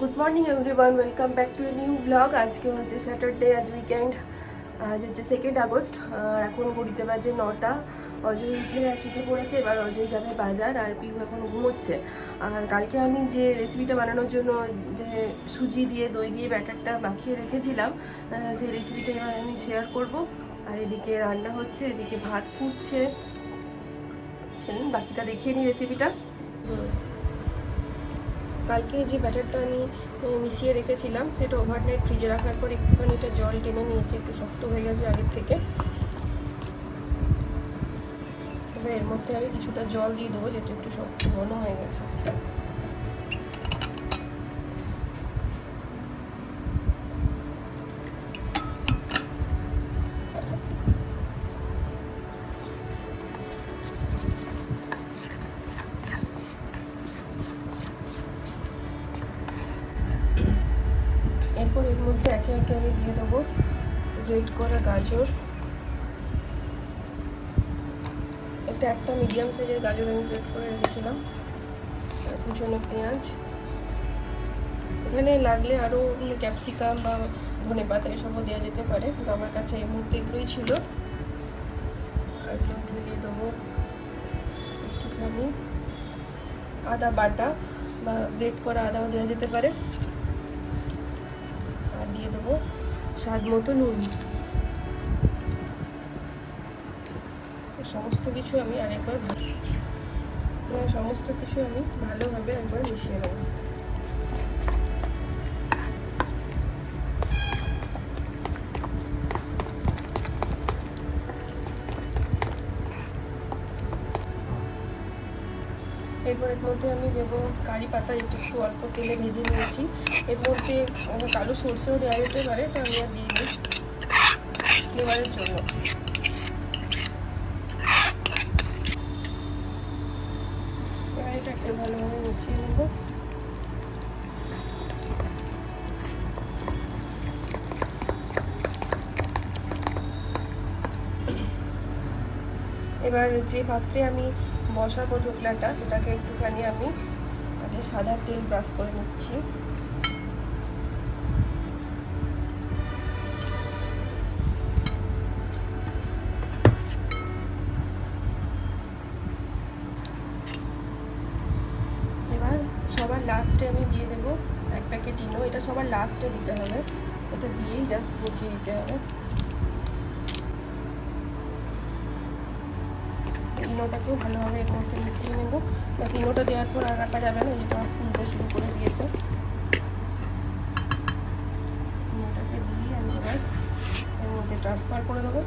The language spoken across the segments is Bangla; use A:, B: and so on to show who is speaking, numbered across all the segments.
A: Good morning everyone welcome back to new blog আজকে হচ্ছে স্যাটারডে আজ উইকেন্ড আজ হচ্ছে সেকেন্ড আগস্ট, আর এখন ঘড়িতে বাজে নটা। অজয় উঠে শীতে পড়েছে, এবার অজয় যাবে বাজার, আর পিহু এখন ঘুমোচ্ছে। আর কালকে আমি যে রেসিপিটা বানানোর জন্য যে সুজি দিয়ে, দই দিয়ে ব্যাটারটা মাখিয়ে রেখেছিলাম সেই রেসিপিটা এবার আমি শেয়ার করব। আর এদিকে রান্না হচ্ছে, এদিকে ভাত ফুটছে। বাকিটা দেখিয়ে নিই রেসিপিটা কালকে যে ব্যাটারটা আমি মিশিয়ে রেখেছিলাম, সেটা ওভারনাইট ফ্রিজে রাখার পর একটুখানি এটা জল টেনে নিয়েছে, একটু শক্ত হয়ে গেছে আগের থেকে। এবার এর মধ্যে আমি কিছুটা জল দিয়ে দেবো, যেহেতু একটু শক্ত ঘন হয়ে গেছে। এটা একটা মিডিয়াম সাইজের গাজর আমি গ্রেট করে রেখেছিলাম। আর পিছনে পেঁয়াজ। এখানে লাগলে আরও ক্যাপসিকাম বা ধনে পাতা এসবও দেওয়া যেতে পারে, কিন্তু আমার কাছে এই মুহূর্তে এগুলোই ছিল। দিয়ে দেবো একটুখানি। আদা বাটা বা গ্রেট করা আদাও দেওয়া যেতে পারে। আর দিয়ে দেবো স্বাদ মতো নুন। কিছু আমি আরেকবার এবার সমস্ত কিছু আমি ভালোভাবে একবার মিশিয়ে নেব। এরপর এর মধ্যে আমি দেবো কারি পাতা, একটু অল্প তেলে ভেজে নিয়েছি। এর মধ্যে কালো সর্ষেও দেওয়া যেতে পারে, তো আমি আর দিয়ে দিই। ফ্লেভারের জন্য। এবার যে পাত্রে আমি বসাবো ধোকলাটা সেটাকে একটুখানি আমি আগে সাদা তেল ব্রাশ করে নিচ্ছি। এবার সবার লাস্টে আমি দিয়ে দেবো এক প্যাকেট ইনো। এটা সবার লাস্টে দিতে হবে। এটা দিয়েই জাস্ট বসিয়ে দিতে হবে। ইনোটাকেও ভালোভাবে এর মধ্যে মিশিয়ে নেব। বাট ইনোটা দেওয়ার পর আর রাখা যাবে না যেটা আমার ফুলতে শুরু করে দিয়েছে। ইনোটাকে দিয়ে আমি এবার এর মধ্যে ট্রান্সফার করে দেবো।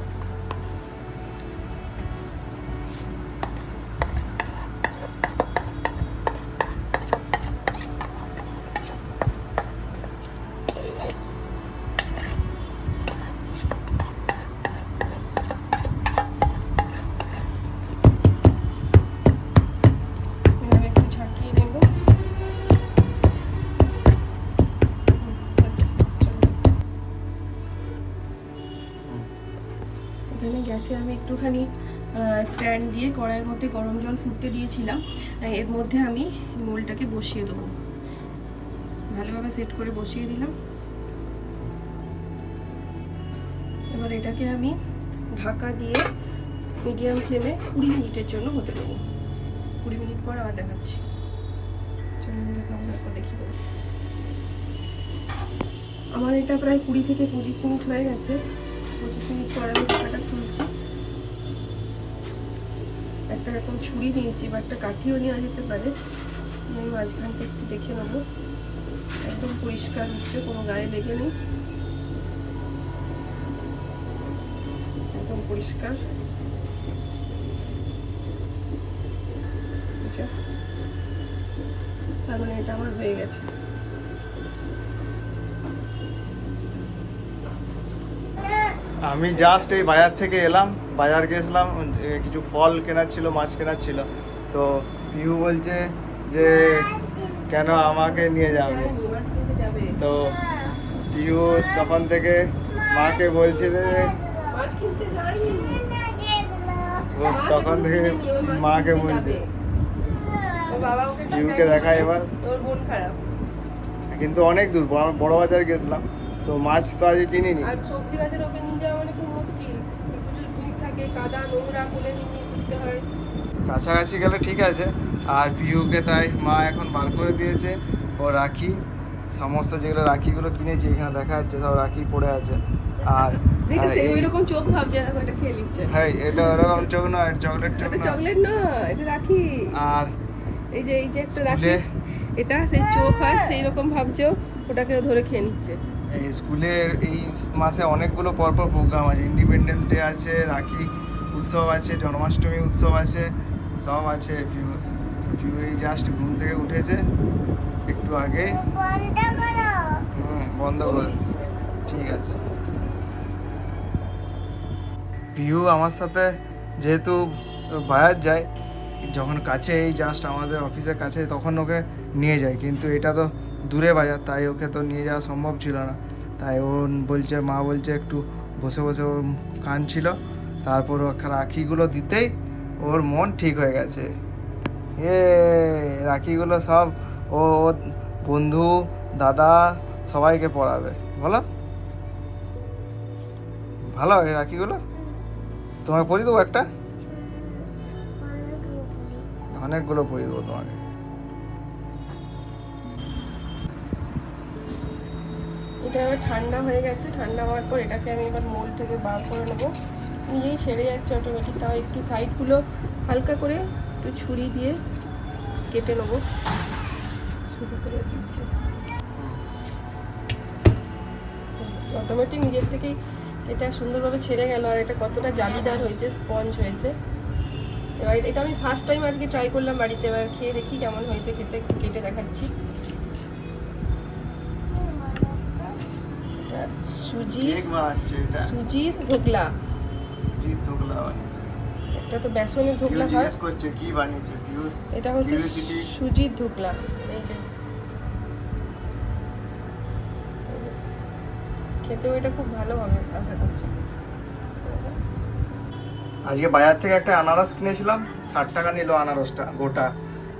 A: গ্যাসে আমি একটুখানি স্ট্যান্ড দিয়ে কড়াইয়ের মধ্যে গরম জল ফুটতে দিয়েছিলাম। এর মধ্যে আমি মোলটাকে বসিয়ে দেবো। ভালোভাবে সেট করে বসিয়ে দিলাম। এবার এটাকে আমি ঢাকা দিয়ে মিডিয়াম ফ্লেমে কুড়ি মিনিটের জন্য হতে দেবো। কুড়ি মিনিট পর আবার দেখাচ্ছি। দেখো। আমার এটা প্রায় কুড়ি থেকে পঁচিশ মিনিট হয়ে গেছে। পঁচিশ মিনিট পর আমি ঢাকাটা খুলছি। একটা এরকম ছুরি নিয়েছি বা একটা কাঠিও নেওয়া যেতে পারে। আমি মাঝখানটা একটু দেখে নেব। একদম পরিষ্কার হচ্ছে, কোনো গায়ে লেগে নেই। একদম পরিষ্কার? তার মানে এটা আমার হয়ে গেছে।
B: আমি জাস্ট এই বাজার থেকে এলাম, বাজার গেছিলাম কিছু ফল কেনার ছিল, মাছ কেনার ছিল। তো পিহু বলছে যে, কেন আমাকে নিয়ে যাবে? তো পিহু তখন থেকে মাকে বলছিল তখন থেকে মাকে বলছে। পিহুকে দেখায় এবার। কিন্তু অনেক দূর, বড়- বাজার গেছিলাম। তো মাছ তো আজকে কিনিনি
A: যাওয়া মানে খুব মুশকিল প্রচুর ভিড় থাকে কাদা নোংরা কোলে নিয়ে নিয়ে ঘুরতে হয়।
B: কাছাকাছি গেলে ঠিক আছে। আর পিউকে তাই মা এখন বার করে দিয়েছে। ও রাখি সমস্ত যেগুলো রাখিগুলো কিনেছি এখানে দেখা যাচ্ছে সব রাখি পড়ে আছে। আর
A: চোখ ভাবছে দেখো এটা খেয়ে নিচ্ছে।
B: হ্যাঁ এটা ওরকম চোখ নয় চকলেট চোখ
A: এটা
B: না
A: চকলেট না এটা রাখি।
B: আর
A: এই যে এই যে একটা রাখি এটা সেই চোখ হয় সেই রকম ভাবছে ওটাকে ধরে খেয়ে নিচ্ছে।
B: এই স্কুলের এই মাসে অনেকগুলো পরপর প্রোগ্রাম আছে ইন্ডিপেন্ডেন্স ডে আছে রাখি উৎসব আছে, জন্মাষ্টমী উৎসব আছে, সব আছে। জাস্ট ঘুম থেকে উঠেছে, একটু আগে। হুম, বন্ধ করে ঠিক আছে। পিউ আমার সাথে যেহেতু বায়ার যায়, যখন কাছে এই জাস্ট আমাদের অফিসের কাছে, তখন ওকে নিয়ে যায়। কিন্তু এটা তো দূরে বাজার, তাই ওকে তো নিয়ে যাওয়া সম্ভব ছিল না। তাই ও বলছে, মা বলছে, একটু বসে বসে ওর কাঁদছিল তারপর রাখিগুলো দিতেই ওর মন ঠিক হয়ে গেছে। এ, রাখিগুলো সব ও বন্ধু, দাদা সবাইকে পড়াবে, বলো? ভালো এই রাখিগুলো? তোমাকে পরিয়ে দেবো একটা? অনেকগুলো পরিয়ে দেবো তোমাকে।
A: এটা এবার ঠান্ডা হয়ে গেছে, ঠান্ডা হওয়ার পর এটাকে আমি এবার মোল থেকে বার করে নেব। নিজেই সেরে যাচ্ছে অটোমেটিক তাও একটু সাইডগুলো হালকা করে একটু ছুরি দিয়ে কেটে নেব। শুরু করে দিচ্ছে। অটোমেটিক নিজের থেকেই এটা সুন্দরভাবে ছেড়ে গেল আর এটা কতটা জালিদার হয়েছে স্পঞ্জ হয়েছে। এবার এটা আমি ফার্স্ট টাইম আজকে ট্রাই করলাম বাড়িতে। এবার খেয়ে দেখি কেমন হয়েছে খেতে কেটে দেখাচ্ছি। সুজি সুজির ধোকলা।
B: সুজির ধোকলা বানিয়েছে।
A: একটা তো বেসনের ধোকলা হয়।
B: জিজ্ঞেস করছে কি বানিয়েছে?
A: এটা হচ্ছে সুজির ধোকলা। এই যে। খেতেও এটা খুব ভালো হবে আশা করছি।
B: আজকে বাজার থেকে একটা আনারস কিনেছিলাম ষাট টাকা নিল আনারসটা গোটা।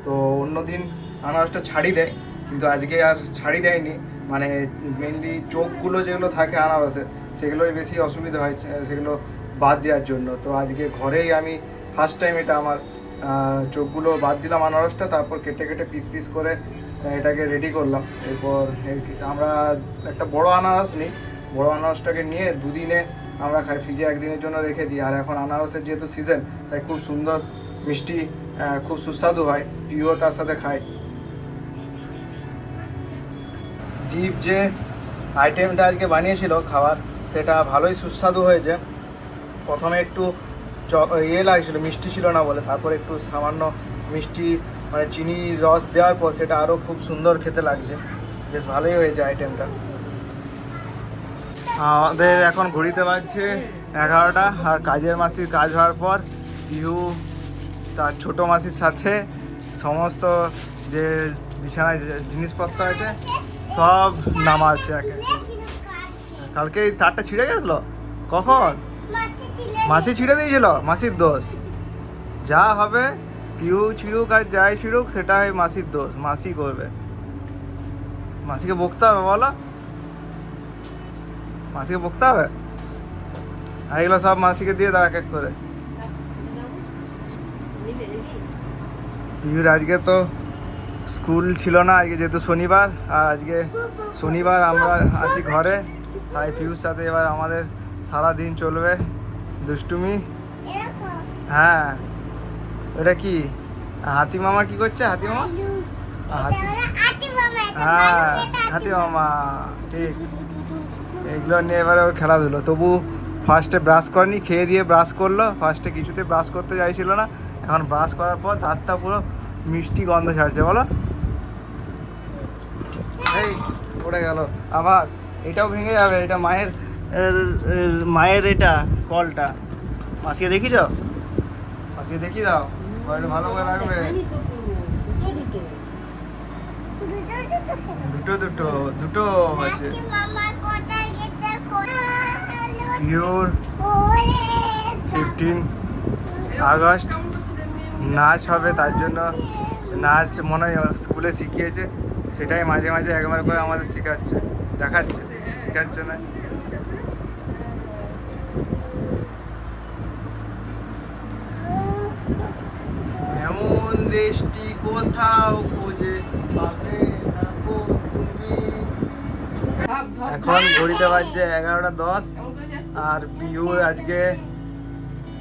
B: তো অন্যদিন আনারসটা ছাড়ি দেয় কিন্তু আজকে আর ছাড়ি দেয়নি। মানে মেনলি চোখগুলো যেগুলো থাকে আনারসে সেগুলোই বেশি অসুবিধা হয় সেগুলো বাদ দেওয়ার জন্য। তো আজকে ঘরেই আমি ফার্স্ট টাইম এটা আমার চোখগুলো বাদ দিলাম আনারসটা, তারপর কেটে কেটে পিস পিস করে এটাকে রেডি করলাম। এরপর আমরা একটা বড় আনারস নিই। বড় আনারসটাকে নিয়ে দুদিনে আমরা খাই ফ্রিজে একদিনের জন্য রেখে দিই। আর এখন আনারসের যেহেতু সিজন তাই খুব সুন্দর, মিষ্টি খুব সুস্বাদু হয়। পিও তার সাথে খায়। দ্বীপ যে আইটেমটা আজকে বানিয়েছিল খাবার সেটা ভালোই সুস্বাদু হয়েছে। প্রথমে একটু ইয়ে লাগছিল, মিষ্টি ছিল না বলে, তারপর একটু সামান্য মিষ্টি মানে চিনি রস দেওয়ার পর সেটা আরও খুব সুন্দর খেতে লাগছে। বেশ ভালোই হয়েছে আইটেমটা আমাদের এখন ঘড়িতে বাজছে এগারোটা, আর কাজের মাসির কাজ হওয়ার পর পিহু তার ছোট মাসির সাথে সমস্ত যে বিছানায় জিনিসপত্র আছে, সব নামাচ্ছে একে। কালকে তারটা ছিঁড়ে গেছিল? কখন? মাসি ছিঁড়ে দিয়েছিল, মাসির দোষ। যা হবে পিহু ছিঁড়ুক আর যাই ছিঁড়ুক সেটা ওই মাসির দোষ, মাসি করবে। মাসিকে বকতে হবে, বলো। মাসিকে বকতে হবে? আর এগুলো সব মাসিকে দিয়ে দাও এক এক করে। পিউর আজকে তো স্কুল ছিল না, আজকে যেহেতু শনিবার, আর আজকে শনিবার আমরা আসি ঘরে। তাই পিউর সাথে এবার আমাদের সারা দিন চলবে। দুষ্টুমি? হ্যাঁ। এটা কি? হাতি মামা কি করছে? হাতি মামা? হাতি হ্যাঁ হাতি মামা ঠিক। এগুলো নিয়ে এবারে ওর খেলাধুলো। তবু ফার্স্টে ব্রাশ করেনি খেয়ে দিয়ে ব্রাশ করল। ফার্স্টে কিছুতে ব্রাশ করতে চাইছিল না। এখন ব্রাশ করার পর দাঁতটা পুরো মিষ্টি গন্ধ ছাড়ছে বলো। এই পড়ে গেল। আবার এটাও ভেঙে যাবে এটা মায়ের মায়ের এটা কলটা। মাসিকে দেখিছ মাসিকে দেখি দাও। ভালো করে রাখবে। দুটো দুটো দুটো আছে। Pure fifteen August. নাচ হবে তার জন্য। নাচ মনে হয় স্কুলে শিখিয়েছে। সেটাই মাঝে মাঝে একবার করে আমাদের শেখাচ্ছে। দেখাচ্ছে। শেখাচ্ছে না এমন দেশটি এখন। ঘড়িতে বাজছে এগারোটা দশ? আর পিউর আজকে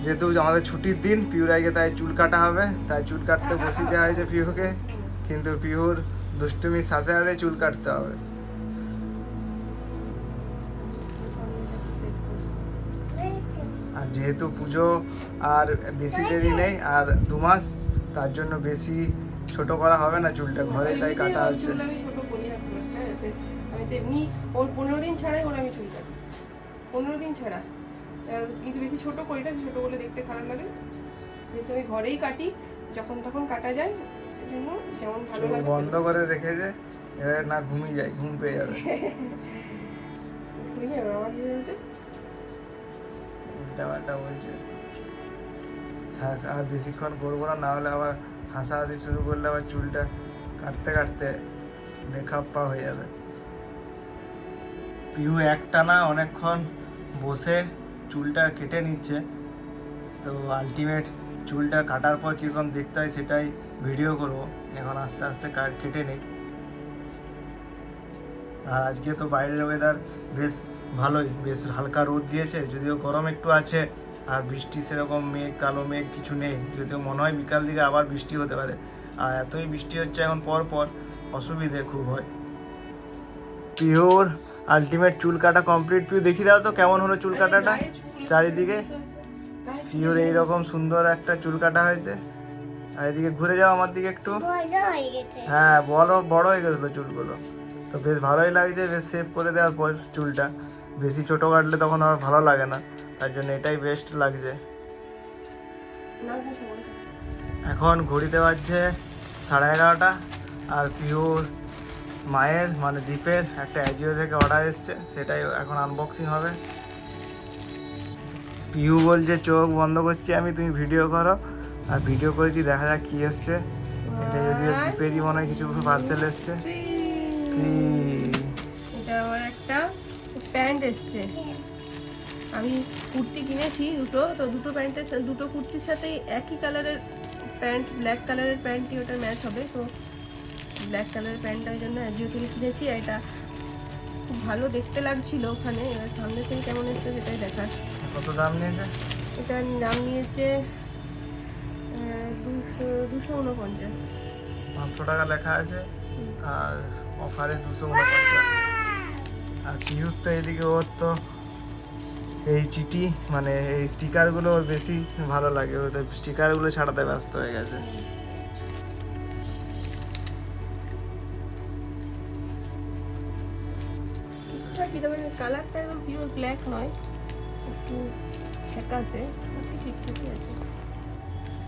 B: যেহেতু আমাদের ছুটির দিন পিউর আজকে তাই চুল কাটা হবে, তাই চুল কাটতে বসিয়ে দেওয়া হয়েছে পিহুকে কিন্তু পিহুর দুষ্টুমির সাথে সাথে চুল কাটতে হবে আর যেহেতু পুজো আর বেশি দেরি নেই, আর দু মাস, তার জন্য বেশি ছোট করা হবে না চুলটা ঘরে তাই কাটা হচ্ছে।
A: আমি তো এমনি ওর পনেরো দিন ছাড়াই ওর আমি চুল কাটি। পনেরো দিন ছাড়া। কিন্তু বেশি ছোট করি না ছোট করলে দেখতে খারাপ লাগে। যেহেতু আমি ঘরেই কাটি যখন তখন কাটা যায় জন্য যেমন ভালো লাগে
B: বন্ধ করে রেখেছে এবার না ঘুমিয়ে যায় ঘুম পেয়ে যাবে।
A: বুঝলি আমার কি হয়েছে
B: উল্টাপাল্টা বলছে। থাক আর বেশিক্ষণ করব না না হলে আবার হাসাহাসি শুরু করলে আবার চুলটা কাটতে কাটতে বেখাপ্পা হয়ে যাবে। পিউ একটা না অনেকক্ষণ বসে চুলটা কেটে নিচ্ছে। তো আলটিমেট চুলটা কাটার পর কীরকম দেখতে হয় সেটাই ভিডিও করব। এখন আস্তে আস্তে কাট কেটে নেই। আর আজকে তো বাইরের ওয়েদার বেশ ভালোই, বেশ হালকা রোদ দিয়েছে, যদিও গরম একটু আছে আর বৃষ্টি সেরকম মেঘ কালো মেঘ কিছু নেই। যদিও মনে হয় বিকাল দিকে আবার বৃষ্টি হতে পারে। আর এতই বৃষ্টি হচ্ছে এখন পর পর অসুবিধে খুব হয়। পিওর আলটিমেট চুল কাটা কমপ্লিট। পিউ দেখি দাও তো কেমন হলো চুল কাটাটা চারিদিকে। পিওর এইরকম সুন্দর একটা চুল কাটা হয়েছে। আর এদিকে ঘুরে যাও আমার দিকে একটু। হ্যাঁ বড় বড় হয়ে গেছিল চুলগুলো। তো বেশ ভালোই লাগছে বেশ সেভ করে দেওয়ার পর চুলটা। বেশি ছোটো কাটলে তখন আর ভালো লাগে না। তার জন্য এটাই বেস্ট লাগছে। এখন ঘড়িতে বাজছে সাড়ে এগারোটা আর পিওর মায়ের মানে দ্বীপের একটা অ্যাজিও থেকে অর্ডার এসছে সেটাই এখন আনবক্সিং হবে। পিউ বলছে চোখ বন্ধ করছি আমি তুমি ভিডিও করো। আর ভিডিও করেছি দেখা যাক কি এসছে। এটা যদিও দ্বীপেরই মনে হয় কিছু পার্সেল এসছে। কি?
A: এটা আমার একটা প্যান্ট এসছে। আমি কুর্তি কিনেছি দুটো তো দুটো প্যান্টের দুটো কুর্তির সাথে একই কালারের প্যান্ট ব্ল্যাক কালারের প্যান্টটি ওটা ম্যাচ হবে। তো ব্ল্যাক কালারের প্যান্টটা ওই জন্য অ্যাজিও থেকে কিনেছি আর এটা খুব ভালো দেখতে লাগছিল ওখানে। এবার সামনে থেকে কেমন এসছে সেটাই দেখার।
B: কত দাম নিয়েছে?
A: এটার নাম নিয়েছে দুশো দুশো উনপঞ্চাশ
B: পাঁচশো টাকা লেখা আছে আর অফারে দুশো উনপঞ্চাশ আর পিউর তো এদিকে ওর তো এই চিঠি মানে এই স্টিকারগুলো ওর বেশি ভালো লাগে ও তো স্টিকারগুলো ছাড়াতে ব্যস্ত হয়ে গেছে।
A: কালারটা একদম পিওর ব্ল্যাক নয়? একটু ফ্যাকাসে বাকি ঠিকঠাকই আছে।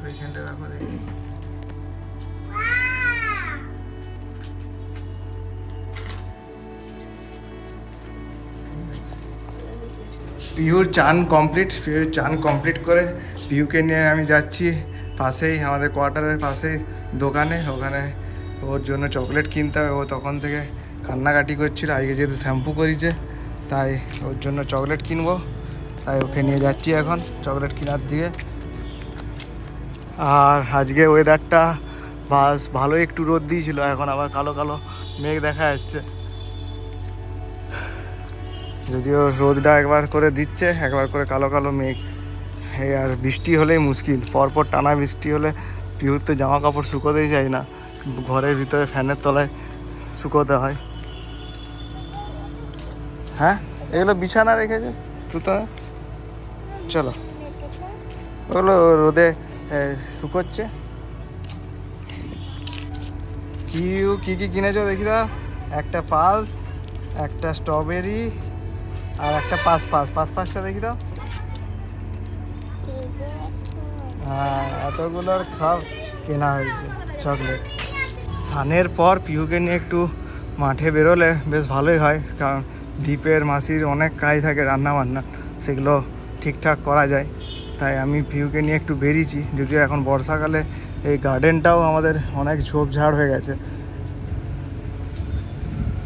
B: ওইখানটা রাখো দেখি। পিউর চান কমপ্লিট, পিউর চান কমপ্লিট করে পিউকে নিয়ে আমি যাচ্ছি পাশেই, আমাদের কোয়ার্টারের পাশেই দোকানে। ওখানে ওর জন্য চকলেট কিনতে হবে। ও তখন থেকে কান্নাকাটি করছিল। আজকে যেহেতু শ্যাম্পু করেছে, তাই ওর জন্য চকলেট কিনবো। তাই ওকে নিয়ে যাচ্ছি এখন চকলেট কেনার দিকে। আর আজকে ওয়েদারটা বাস ভালো একটু রোদ দিয়েছিল, এখন আবার কালো কালো মেঘ দেখা যাচ্ছে। যদিও রোদটা একবার করে দিচ্ছে, একবার করে কালো কালো মেঘ। আর বৃষ্টি হলেই মুশকিল। পরপর টানা বৃষ্টি হলে পিহুর তো জামা কাপড় শুকোতেই যায় না। ঘরের ভিতরে ফ্যানের তলায় শুকোতে হয়। হ্যাঁ? এগুলো বিছানা রেখেছে? তো চলো। ওগুলো রোদে শুকোচ্ছে। কি কি কি কিনেছো দেখি দাও। একটা পালস, একটা স্ট্রবেরি আর একটা পাঁচ পাঁচ পাঁচ পাঁচটা দেখি তো। হ্যাঁ এতগুলোর খাও কেনা হয়েছে চকলেট স্নানের পর পিহুকে নিয়ে একটু মাঠে বেরোলে বেশ ভালোই হয়, কারণ দ্বীপের মাসির অনেক কাজ থাকে রান্না বান্না সেগুলো ঠিকঠাক করা যায়। তাই আমি পিহুকে নিয়ে একটু বেরিয়েছি, যদিও এখন বর্ষাকালে এই গার্ডেনটাও আমাদের অনেক ঝোপঝাড় হয়ে গেছে।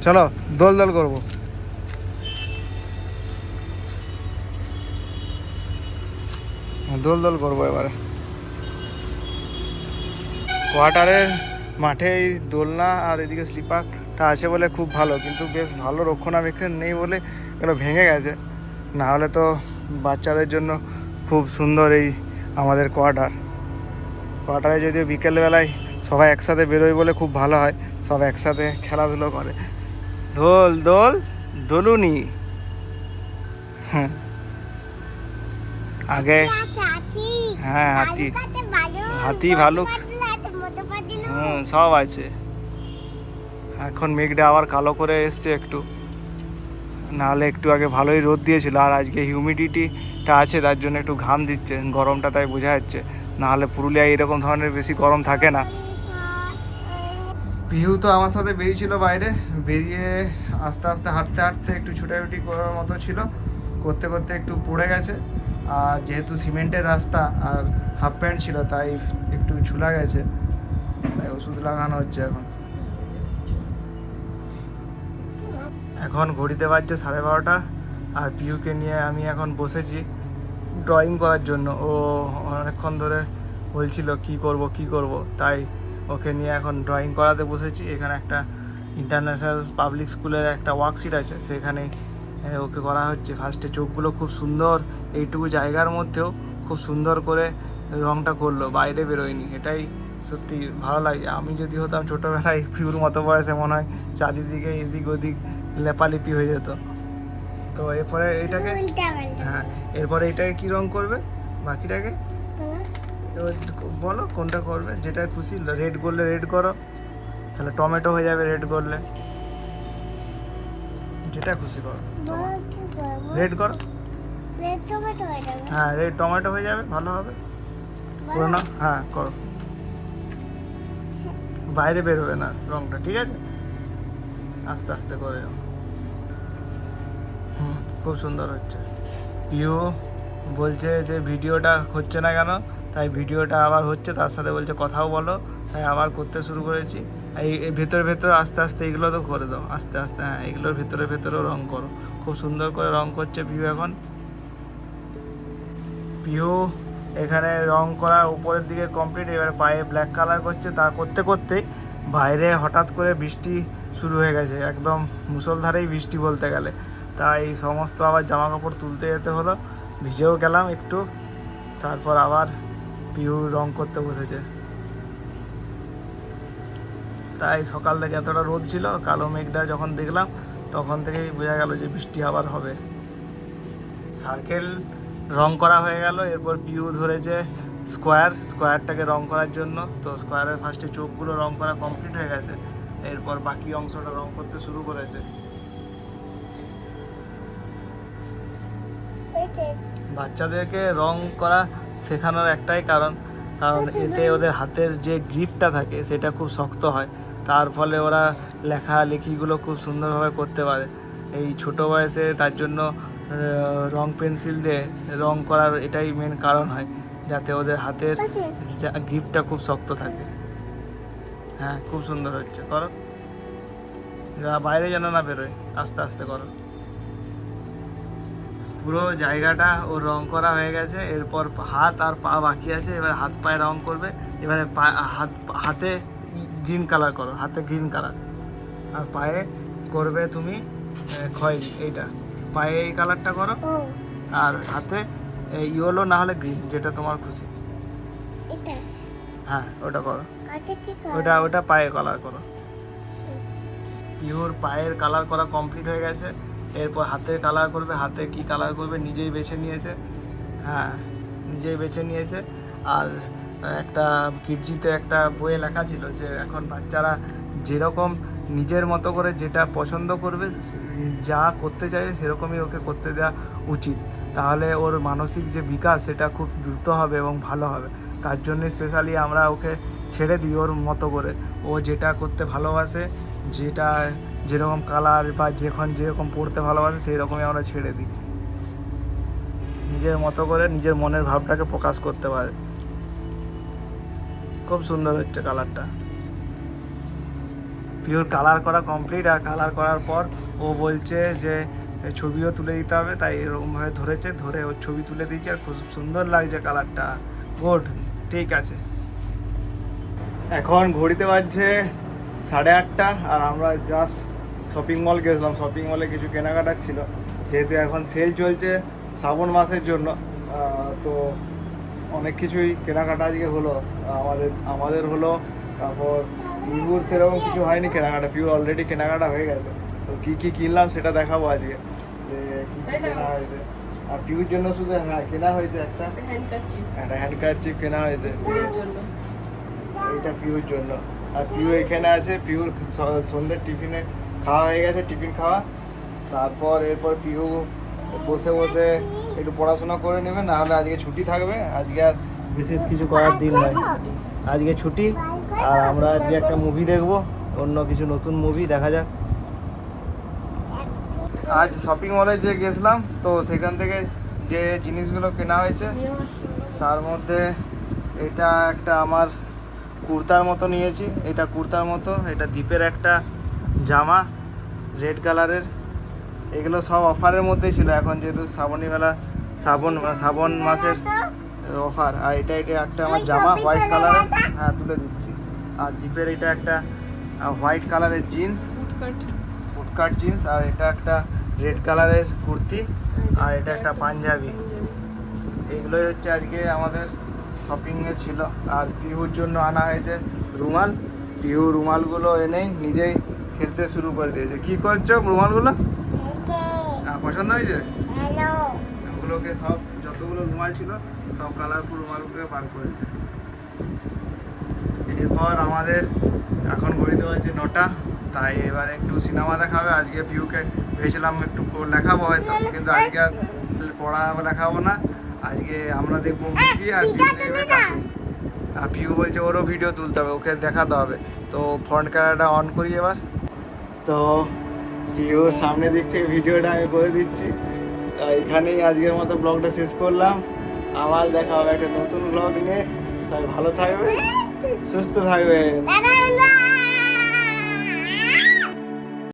B: চলো, দোল দোল করব। দোল দোল করব এবারে। কোয়ার্টারের মাঠে এই দোলনা আর এদিকে স্লিপারটা আছে বলে খুব ভালো, কিন্তু বেশ ভালো রক্ষণাবেক্ষণ নেই বলে এগুলো ভেঙে গেছে। না হলে তো বাচ্চাদের জন্য খুব সুন্দর এই আমাদের কোয়ার্টার। কোয়ার্টারে যদিও বিকেলবেলায় সবাই একসাথে বেরোয় বলে খুব ভালো হয়, সব একসাথে খেলাধুলো করে। দোল দোল, দোলুনি। হুম। আগে হ্যাঁ হাতি। হাতি, ভালুক। হুম সব আছে। এখন মেঘটা আবার কালো করে এসছে একটু। নাহলে একটু আগে ভালোই রোদ দিয়েছিল আর আজকে হিউমিডিটিটা আছে তার জন্য একটু ঘাম দিচ্ছে গরমটা তাই বোঝা যাচ্ছে। নাহলে পুরুলিয়ায় এরকম ধরনের বেশি গরম থাকে না। পিহু তো আমার সাথে বেরিয়েছিল বাইরে বেরিয়ে আস্তে আস্তে হাঁটতে হাঁটতে একটু ছুটাছুটি করার মতো ছিল করতে করতে একটু পড়ে গেছে। আর যেহেতু সিমেন্টের রাস্তা আর হাফ প্যান্ট ছিল, তাই একটু ঝুলা গেছে। তাই ওষুধ লাগানো হচ্ছে এখন। এখন ঘড়িতে বাজছে সাড়ে বারোটা আর পিউকে নিয়ে আমি এখন বসেছি ড্রয়িং করার জন্য। ও অনেকক্ষণ ধরে বলছিল, কি করব কি করব? তাই ওকে নিয়ে এখন ড্রয়িং করাতে বসেছি। এখানে একটা ইন্টারন্যাশনাল পাবলিক স্কুলের একটা ওয়ার্কশিট আছে। সেখানে ওকে করা হচ্ছে। ফার্স্টে চোখগুলো খুব সুন্দর এইটুকু জায়গার মধ্যেও খুব সুন্দর করে রংটা করল বাইরে বেরোয়নি। এটাই সত্যি ভালো লাগে। আমি যদি হতাম ছোটোবেলায় ফিউর মতো বয়সে মনে হয় চারিদিকে এদিক ওদিক লেপালিপি হয়ে যেত। তো এরপরে এটাকে হ্যাঁ এরপরে এটাকে কি রং করবে? বাকিটাকে? বলো। কোনটা করবে? যেটা খুশি রেড করলে রেড করো। তাহলে টমেটো হয়ে যাবে রেড করলে। যেটা খুশি করো। রেড করো। হ্যাঁ রেড টমেটো হয়ে যাবে ভালো হবে। করো না? হ্যাঁ করো। বাইরে বেরোবে না রংটা ঠিক আছে? আস্তে আস্তে করে। হুম খুব সুন্দর হচ্ছে। পিও বলছে যে ভিডিওটা হচ্ছে না কেন? তাই ভিডিওটা আবার হচ্ছে তার সাথে বলছে কথাও বলো। তাই আবার করতে শুরু করেছি। এই ভেতরে ভেতরে আস্তে আস্তে এগুলো তো করে দাও, আস্তে আস্তে হ্যাঁ এগুলোর ভেতরে ভেতরেও রং করো। খুব সুন্দর করে রং করছে পিউ এখন। পিউ, এখানে রং করা উপরের দিকে কমপ্লিট এবার পায়ে ব্ল্যাক কালার করছে, তা করতে করতেই বাইরে হঠাৎ করে বৃষ্টি শুরু হয়ে গেছে, একদম মুসলধারেই বৃষ্টি বলতে গেলে। তাই সমস্ত আবার জামা কাপড় তুলতে যেতে হলো, ভিজেও গেলাম একটু, তারপর আবার পিউ রং করতে বসেছে। তাই সকাল থেকে এতটা রোদ ছিল কালো মেঘটা যখন দেখলাম তখন থেকেই বোঝা গেল যে বৃষ্টি আবার হবে। সার্কেল রং করা হয়ে গেল এরপর পিউ ধরেছে স্কোয়ার স্কোয়ারটাকে রং করার জন্য। তো স্কোয়ারের ফার্স্টে চোখগুলো রং করা কমপ্লিট হয়ে গেছে এরপর বাকি অংশটা রং করতে শুরু করেছে। বাচ্চাদেরকে রং করা শেখানোর একটাই কারণ কারণ এতে ওদের হাতের যে গ্রিপটা থাকে সেটা খুব শক্ত হয়। তার ফলে ওরা লেখালেখিগুলো খুব সুন্দরভাবে করতে পারে। এই ছোট বয়সে তার জন্য রং পেন্সিল দিয়ে রং করার এটাই মেন কারণ হয় যাতে ওদের হাতের গ্রিপটা খুব শক্ত থাকে। হ্যাঁ খুব সুন্দর হচ্ছে। করো। যা বাইরে যেন না বেরোয় আস্তে আস্তে করো। পুরো জায়গাটা ও রং করা হয়ে গেছে এরপর হাত আর পা বাকি আছে এবার হাত পায়ে রং করবে এবারে পা হাত হাতে গ্রিন কালার করো হাতে গ্রিন কালার আর পায়ে করবে তুমি খয়েরি এইটা। পায়ে এই কালারটা করো আর হাতে ইয়েলো না হলে গ্রিন যেটা তোমার খুশি। হ্যাঁ ওটা করো। ওটা ওটা পায়ে কালার করো। পিওর পায়ের কালার করা কমপ্লিট হয়ে গেছে। এরপর হাতের কালার করবে হাতে কি কালার করবে নিজেই বেছে নিয়েছে। হ্যাঁ নিজেই বেছে নিয়েছে। আর একটা কিডজিতে একটা বইয়ে লেখা ছিল যে এখন বাচ্চারা যেরকম নিজের মতো করে যেটা পছন্দ করবে যা করতে চাইবে সেরকমই ওকে করতে দেওয়া উচিত। তাহলে ওর মানসিক যে বিকাশ সেটা খুব দ্রুত হবে এবং ভালো হবে। তার জন্য স্পেশালি আমরা ওকে ছেড়ে দিই ওর মতো করে। ও যেটা করতে ভালোবাসে, যেটা যেরকম কালার বা যখন যেরকম পড়তে ভালোবাসে সেই রকমই আমরা ছেড়ে দিই। নিজের মতো করে নিজের মনের ভাবটাকে প্রকাশ করতে পারে। খুব সুন্দর হচ্ছে কালারটা পিওর কালার করা কমপ্লিট আর কালার করার পর ও বলছে যে ছবিও তুলে দিতে হবে, তাই এরকমভাবে ধরেছে, ধরে ওর ছবি তুলে দিয়েছে আর খুব সুন্দর লাগছে কালারটা গুড ঠিক আছে। এখন ঘড়িতে বাজছে সাড়ে আটটা আর আমরা জাস্ট শপিং মল গেছিলাম। শপিং মলে কিছু কেনাকাটা ছিল, যেহেতু এখন সেল চলছে শ্রাবণ মাসের জন্য তো অনেক কিছুই কেনাকাটা আজকে হলো। আমাদের আমাদের হলো তারপর পিউর সেরকম কিছু হয়নি কেনাকাটা পিউর অলরেডি কেনাকাটা হয়ে গেছে। তো কী কী কিনলাম সেটা দেখাবো আজকে। যে কী কী কেনা হয়েছে। আর পিউর জন্য শুধু হ্যাঁ কেনা হয়েছে একটা। একটা হ্যান্ড কার্চিপ কেনা হয়েছে। এইটা পিউর জন্য। আর পিউ এখানে আছে পিউর সন্ধ্যের টিফিনে খাওয়া হয়ে গেছে টিফিন খাওয়া। তারপর এরপর পিউ বসে বসে একটু পড়াশোনা করে নেবে না হলে আজকে ছুটি থাকবে। আজকে আর বিশেষ কিছু করার দিন নয় আজকে ছুটি, আর আমরা আজকে একটা মুভি দেখব, অন্য কিছু নতুন মুভি দেখা যাক। আজ শপিং মলে যে গেছিলাম, তো সেখান থেকে যে জিনিসগুলো কেনা হয়েছে, তার মধ্যে এটা একটা আমার কুর্তার মতো নিয়েছি। এটা কুর্তার মতো, এটা দ্বীপের একটা জামা রেড কালারের এগুলো সব অফারের মধ্যেই ছিল। এখন যেহেতু শ্রাবণী মেলা শ্রাবণ শ্রাবণ মাসের অফার আর এটা এটা একটা আমার জামা হোয়াইট কালারের হ্যাঁ তুলে দিচ্ছি। আর জিপের এটা একটা হোয়াইট কালারের জিন্স
A: ফুটকাট
B: জিন্স আর এটা একটা রেড কালারের কুর্তি আর এটা একটা পাঞ্জাবি। এগুলোই হচ্ছে আজকে আমাদের শপিংয়ে ছিল। আর পিহুর জন্য আনা হয়েছে রুমাল। পিহু রুমালগুলো এনেই নিজেই খেলতে শুরু করে দিয়েছে। কী করছ রুমালগুলো? পছন্দ হয়েছে? ওগুলোকে সব যতগুলো রুমাল ছিল সব কালারফুল রুমালগুলোকে বার করেছে। এরপর আমাদের এখন ঘড়িতে বাজছে নটা তাই এবার একটু সিনেমা দেখাবে। আজকে পিউকে ভেবেছিলাম একটু লেখাবো হয়তো কিন্তু আজকে আর পড়া লেখাবো না। আজকে আমরা দেখব মুভি আর পিউ আর পিউ বলছে ওরও ভিডিও তুলতে হবে ওকে দেখাতে হবে। তো ফ্রন্ট ক্যামেরাটা অন করি এবার। তো পিউ সামনের দিক থেকে ভিডিওটা আমি করে দিচ্ছি। তা এখানেই আজকের মতো ব্লগটা শেষ করলাম। আবার দেখা হবে একটা নতুন ব্লগ নিয়ে। সবাই ভালো থাকবে সুস্থ থাকবে